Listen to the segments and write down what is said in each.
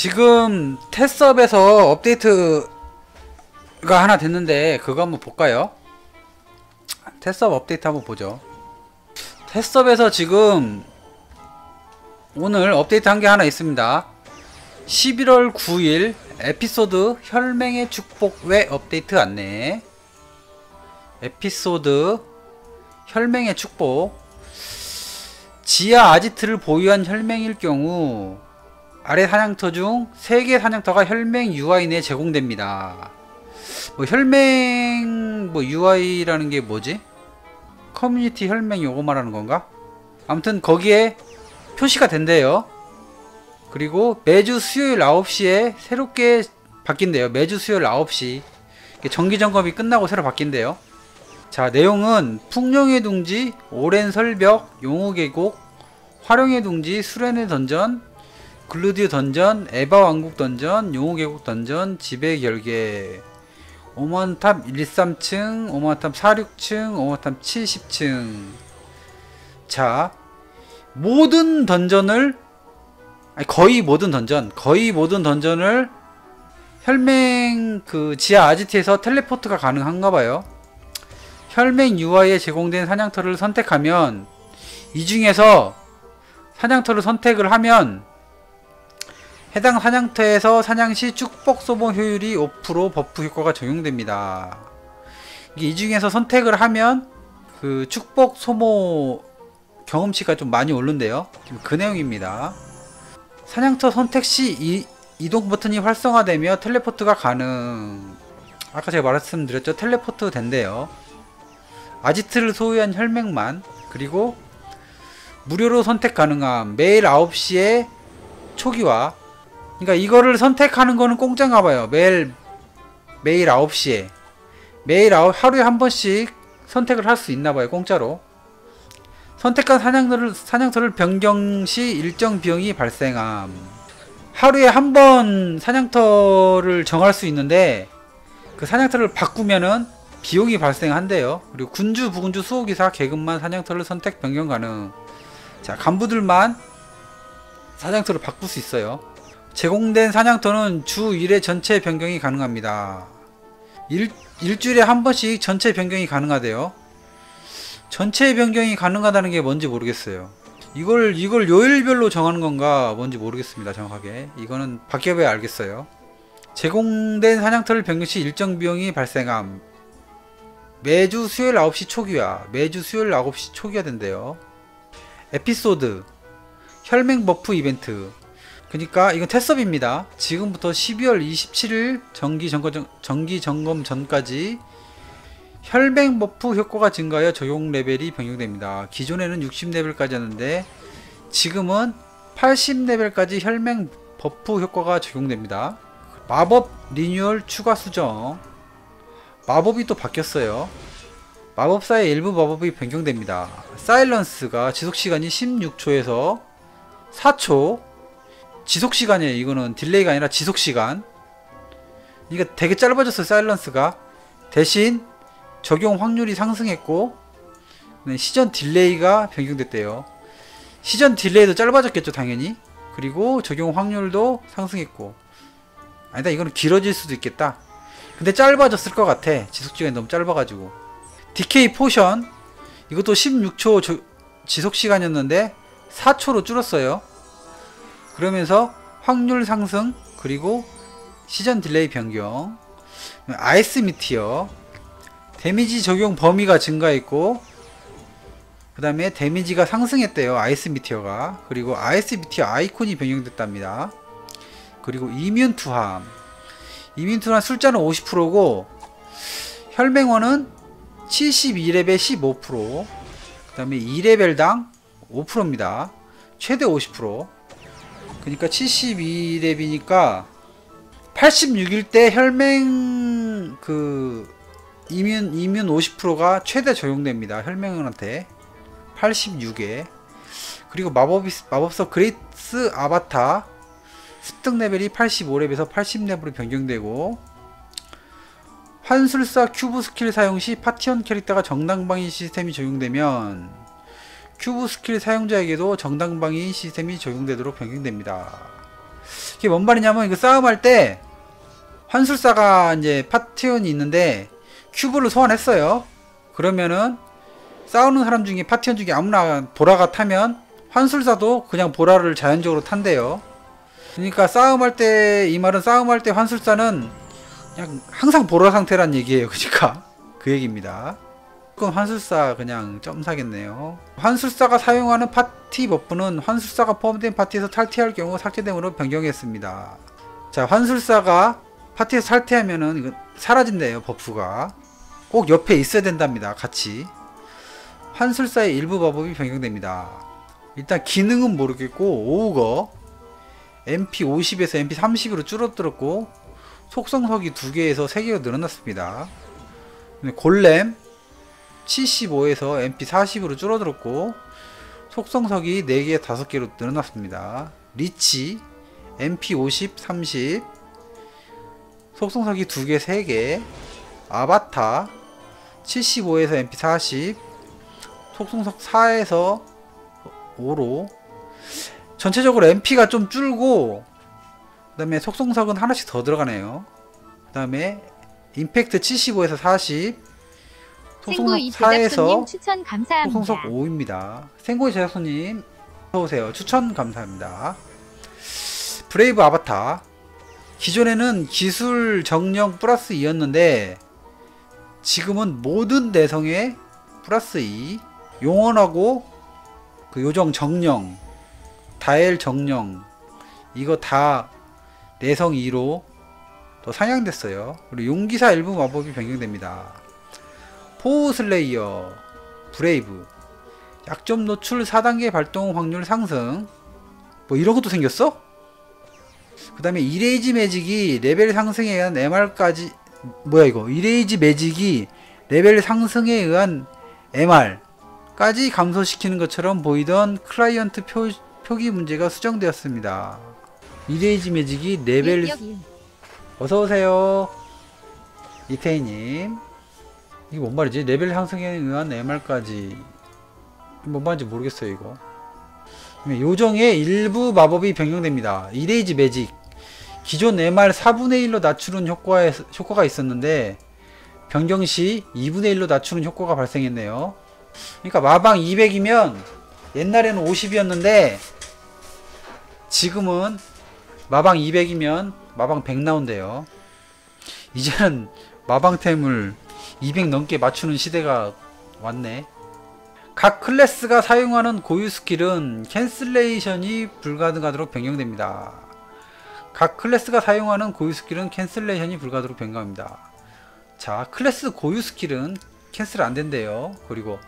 지금 테스업에서 업데이트가 하나 됐는데 그거 한번 볼까요? 테스업 업데이트 한번 보죠. 테스업에서 지금 오늘 업데이트 한 게 하나 있습니다. 11월 9일 에피소드 혈맹의 축복 외 업데이트 안내 에피소드 혈맹의 축복 지하 아지트를 보유한 혈맹일 경우 아래 사냥터 중 3개 사냥터가 혈맹 UI 내에 제공됩니다. 뭐 혈맹 뭐 UI라는 게 뭐지? 커뮤니티 혈맹 요거 말하는 건가? 아무튼 거기에 표시가 된대요. 그리고 매주 수요일 9시에 새롭게 바뀐대요. 매주 수요일 9시. 정기 점검이 끝나고 새로 바뀐대요. 자, 내용은 풍령의 둥지, 오랜 설벽, 용호 계곡, 화룡의 둥지, 수련의 던전, 글루디오 던전, 에바 왕국 던전, 용호 계곡 던전, 지배 결계. 오만탑 1, 3층, 오만탑 4, 6층, 오만탑 70층. 자, 모든 던전을 아니, 거의 모든 던전, 거의 모든 던전을 혈맹 그 지하 아지트에서 텔레포트가 가능한가 봐요. 혈맹 UI에 제공된 사냥터를 선택하면 이 중에서 사냥터를 선택을 하면 해당 사냥터에서 사냥 시 축복 소모 효율이 5% 버프 효과가 적용됩니다. 이 중에서 선택을 하면 그 축복 소모 경험치가 좀 많이 오른대요. 그 내용입니다. 사냥터 선택 시 이, 이동 버튼이 활성화되며 텔레포트가 가능. 아까 제가 말씀드렸죠. 텔레포트 된대요. 아지트를 소유한 혈맹만 그리고 무료로 선택 가능함. 매일 9시에 초기화. 그러니까 이거를 선택하는 거는 공짜인가 봐요. 매일 매일 9시에 매일 아홉, 하루에 한 번씩 선택을 할 수 있나 봐요. 공짜로. 선택한 사냥터를, 사냥터를 변경 시 일정 비용이 발생함. 하루에 한 번 사냥터를 정할 수 있는데 그 사냥터를 바꾸면은 비용이 발생한대요. 그리고 군주, 부군주, 수호기사, 계급만 사냥터를 선택 변경 가능. 자, 간부들만 사냥터를 바꿀 수 있어요. 제공된 사냥터는 주 1회 전체 변경이 가능합니다. 일, 일주일에 한 번씩 전체 변경이 가능하대요. 전체 변경이 가능하다는 게 뭔지 모르겠어요. 이걸 이걸 요일별로 정하는 건가 뭔지 모르겠습니다. 정확하게 이거는 바뀌어봐야 알겠어요. 제공된 사냥터를 변경 시 일정 비용이 발생함. 매주 수요일 9시 초기화. 매주 수요일 9시 초기화 된대요. 에피소드 혈맹 버프 이벤트. 그러니까 이건 테스업입니다. 지금부터 12월 27일 정기 점검 정기 점검 전까지 혈맹 버프 효과가 증가하여 적용 레벨이 변경됩니다. 기존에는 60레벨까지였는데 지금은 80레벨까지 혈맹 버프 효과가 적용됩니다. 마법 리뉴얼 추가 수정 마법이 또 바뀌었어요. 마법사의 일부 마법이 변경됩니다. 사일런스가 지속시간이 16초에서 4초 지속 시간이에요. 이거는 딜레이가 아니라 지속 시간. 이거 되게 짧아졌어요. 사일런스가. 대신 적용 확률이 상승했고 네, 시전 딜레이가 변경됐대요. 시전 딜레이도 짧아졌겠죠 당연히. 그리고 적용 확률도 상승했고. 아니다 이거는 길어질 수도 있겠다. 근데 짧아졌을 것 같아. 지속시간이 너무 짧아가지고. DK 포션. 이것도 16초 저, 지속시간이었는데 4초로 줄었어요 그러면서 확률 상승 그리고 시전 딜레이 변경. 아이스 미티어. 데미지 적용 범위가 증가했고 그 다음에 데미지가 상승했대요 아이스 미티어가. 그리고 아이스 미티어 아이콘이 변경됐답니다. 그리고 이뮨 투함. 이뮨 투함 숫자는 50%고 혈맹원은 72레벨 15%그 다음에 2레벨당 5%입니다. 최대 50% 그러니까 72렙이니까 86일 때 혈맹 그 이뮨 이뮨 50%가 최대 적용됩니다. 혈맹한테. 86에. 그리고 마법 마법서 그레이스 아바타. 습득 레벨이 85렙에서 80렙으로 변경되고 환술사 큐브 스킬 사용 시 파티원 캐릭터가 정당방위 시스템이 적용되면 큐브 스킬 사용자에게도 정당방위 시스템이 적용되도록 변경됩니다. 이게 뭔 말이냐면 이거 싸움할 때 환술사가 이제 파티원이 있는데 큐브를 소환했어요. 그러면은 싸우는 사람 중에 파티원 중에 아무나 보라가 타면 환술사도 그냥 보라를 자연적으로 탄대요. 그러니까 싸움할 때 이 말은 싸움할 때 환술사는 그냥 항상 보라 상태란 얘기예요. 그러니까 그 얘기입니다. 그럼 환술사 그냥 점 사겠네요. 환술사가 사용하는 파티 버프는 환술사가 포함된 파티에서 탈퇴할 경우 삭제됨으로 변경했습니다. 자, 환술사가 파티에서 탈퇴하면은 사라진대요, 버프가. 꼭 옆에 있어야 된답니다, 같이. 환술사의 일부 마법이 변경됩니다. 일단 기능은 모르겠고, 오우거, MP 50에서 MP 30으로 줄어들었고, 속성석이 2개에서 3개가 늘어났습니다. 골렘, 75에서 MP 40으로 줄어들었고 속성석이 4개 5개로 늘어났습니다. 리치 MP 50 30 속성석이 2개 3개 아바타 75에서 MP 40 속성석 4에서 5로 전체적으로 MP가 좀 줄고 그 다음에 속성석은 하나씩 더 들어가네요. 그 다음에 임팩트 75에서 40 생고이 소송석 4에서 제작소님 추천 감사합니다. 소송석 5입니다. 생고이 제작소님 어서오세요. 추천 감사합니다. 브레이브 아바타 기존에는 기술 정령 플러스 2였는데 지금은 모든 내성에 플러스 2 용언하고 그 요정 정령 다엘 정령 이거 다 내성 2로 또 상향됐어요. 그리고 용기사 일부 마법이 변경됩니다. 포우 슬레이어 브레이브 약점 노출 4단계 발동 확률 상승 뭐 이런 것도 생겼어? 그 다음에 이레이지 매직이 레벨 상승에 의한 MR까지 뭐야 이거 이레이지 매직이 레벨 상승에 의한 MR까지 감소시키는 것처럼 보이던 클라이언트 표, 표기 문제가 수정되었습니다. 이레이지 매직이 레벨 일. 어서오세요 이태희님 이게 뭔 말이지? 레벨 상승에 의한 MR까지 뭔 말인지 모르겠어요 이거. 요정의 일부 마법이 변경됩니다. 이레이지 매직. 기존 MR 4분의 1로 낮추는 효과에, 효과가 있었는데 변경 시 2분의 1로 낮추는 효과가 발생했네요. 그러니까 마방 200이면 옛날에는 50이었는데 지금은 마방 200이면 마방 100 나온대요. 이제는 마방템을 200 넘게 맞추는 시대가 왔네. 각 클래스가 사용하는 고유 스킬은 캔슬레이션이 불가능하도록 변경됩니다. 각 클래스가 사용하는 고유 스킬은 캔슬레이션이 불가능하도록 변경합니다. 자, 클래스 고유 스킬은 캔슬 안 된대요. 그리고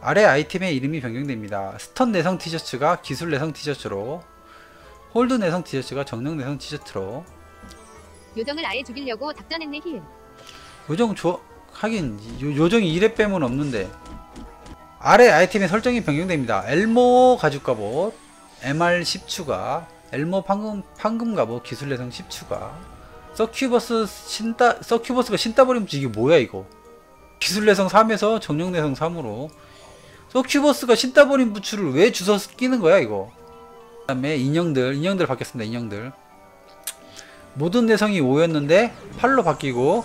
아래 아이템의 이름이 변경됩니다. 스턴 내성 티셔츠가 기술 내성 티셔츠로, 홀드 내성 티셔츠가 정령 내성 티셔츠로, 요정을 아예 죽이려고 작전했네 힐. 요정 조 하긴 요, 요정이 1회 빼면 없는데. 아래 아이템의 설정이 변경됩니다. 엘모 가죽 갑옷 MR 10 추가 엘모 판금 판금 갑옷 기술 내성 10 추가. 서큐버스 신따 서큐버스가 신따버림 이게 뭐야 이거? 기술 내성 3에서 정령 내성 3으로. 서큐버스가 신따버림 부츠를 왜 주워 끼는 거야 이거? 그 다음에 인형들 인형들 바뀌었습니다 인형들. 모든 내성이 5였는데 8로 바뀌고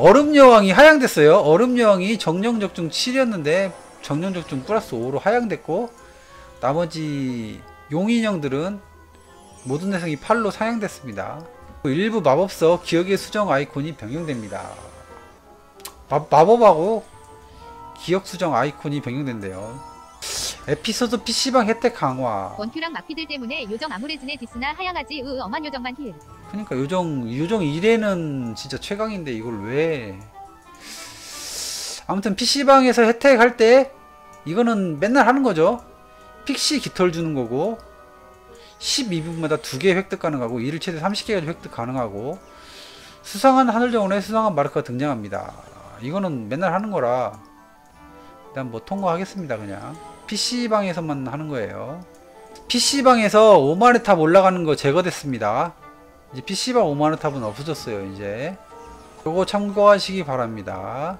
얼음 여왕이 하향됐어요. 얼음 여왕이 정령 적중 7이었는데 정령 적중 플러스 5로 하향됐고 나머지 용인형들은 모든 내성이 8로 상향됐습니다. 일부 마법서 기억의 수정 아이콘이 변경됩니다. 마, 마법하고 기억 수정 아이콘이 변경된대요. 에피소드 PC방 혜택 강화. 원큐랑 마피들 때문에 요정 아무레즈네 디스나 하향하지 으 엄한 요정만 힐. 그러니까 요정 요정 1회는 진짜 최강인데 이걸 왜 아무튼 PC방에서 혜택 할 때 이거는 맨날 하는 거죠 픽시 깃털 주는 거고 12분마다 두 개 획득 가능하고 이를 최대 30개까지 획득 가능하고 수상한 하늘정원에 수상한 마르크가 등장합니다 이거는 맨날 하는 거라 일단 뭐 통과하겠습니다 그냥 PC방에서만 하는 거예요 PC방에서 5만의 탑 올라가는 거 제거됐습니다 이제 PC방 5만원 탑은 없어졌어요 이제 요거 참고하시기 바랍니다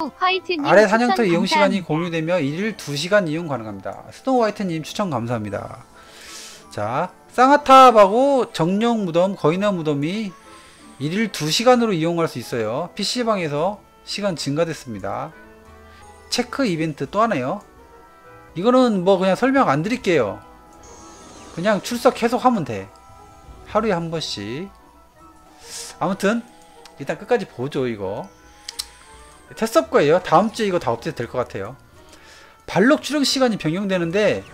오, 화이트님 아래 사냥터 이용 시간이. 공유되며 1일 2시간 이용 가능합니다 스노우 화이트님 추천 감사합니다 자 쌍화탑하고 정령 무덤, 거인화 무덤이 일일 2시간으로 이용할 수 있어요. PC방에서 시간 증가됐습니다. 체크 이벤트 또 하나요. 이거는 뭐 그냥 설명 안 드릴게요. 그냥 출석 계속 하면 돼. 하루에 한 번씩. 아무튼 일단 끝까지 보죠 이거. 테스업 거예요. 다음 주에 이거 다 업데이트 될 것 같아요. 발록 출력 시간이 변경되는데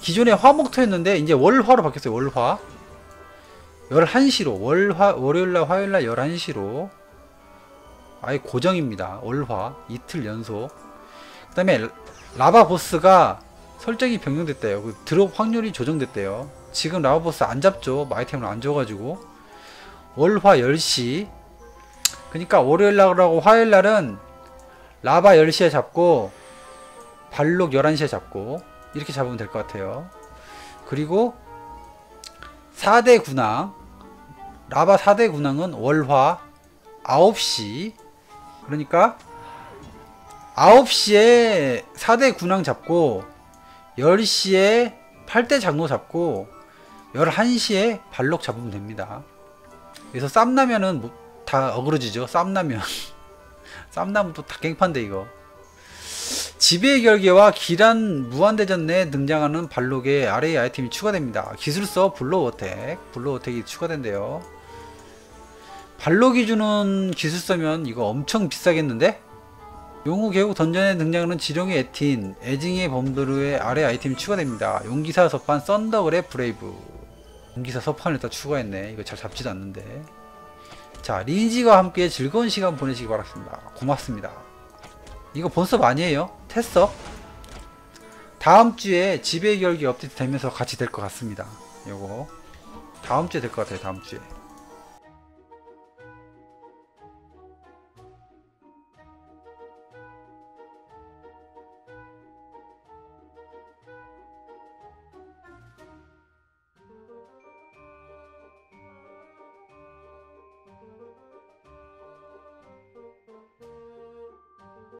기존에 화목토였는데 이제 월화로 바뀌었어요. 월화. 11시로 월화 월요일날 화요일날 11시로 아예 고정입니다. 월화 이틀 연속. 그 다음에 라바 보스가 설정이 변경됐대요. 그 드롭 확률이 조정됐대요. 지금 라바 보스 안 잡죠. 마이템을 안 줘가지고 월화 10시. 그러니까 월요일날하고 화요일날은 라바 10시에 잡고 발록 11시에 잡고 이렇게 잡으면 될 것 같아요. 그리고 4대 군항 라바 4대 군항은 월화 9시 그러니까 9시에 4대 군항 잡고 10시에 8대 장로 잡고 11시에 발록 잡으면 됩니다. 그래서 쌈나면은 뭐- 다 어그러지죠. 쌈나면. 쌈나면 또 닭갱판데 이거. 지배의 결계와 기란 무한대전 내에 등장하는 발록에 아래의 아이템이 추가됩니다. 기술서 블로어택, 블로어택이 추가된대요. 발록이 주는 기술서면 이거 엄청 비싸겠는데? 용후 계곡 던전에 등장하는 지룡의 에틴, 애징의 범드루의 아래 아이템이 추가됩니다. 용기사 서판 썬더글의 브레이브. 용기사 서판을 일단 추가했네. 이거 잘 잡지도 않는데. 자, 리지가 함께 즐거운 시간 보내시기 바랍니다. 고맙습니다. 이거 본섭 아니에요? 테스업? 다음 주에 지배의 결계 업데이트 되면서 같이 될 것 같습니다. 요거. 다음 주에 될 것 같아요, 다음 주에.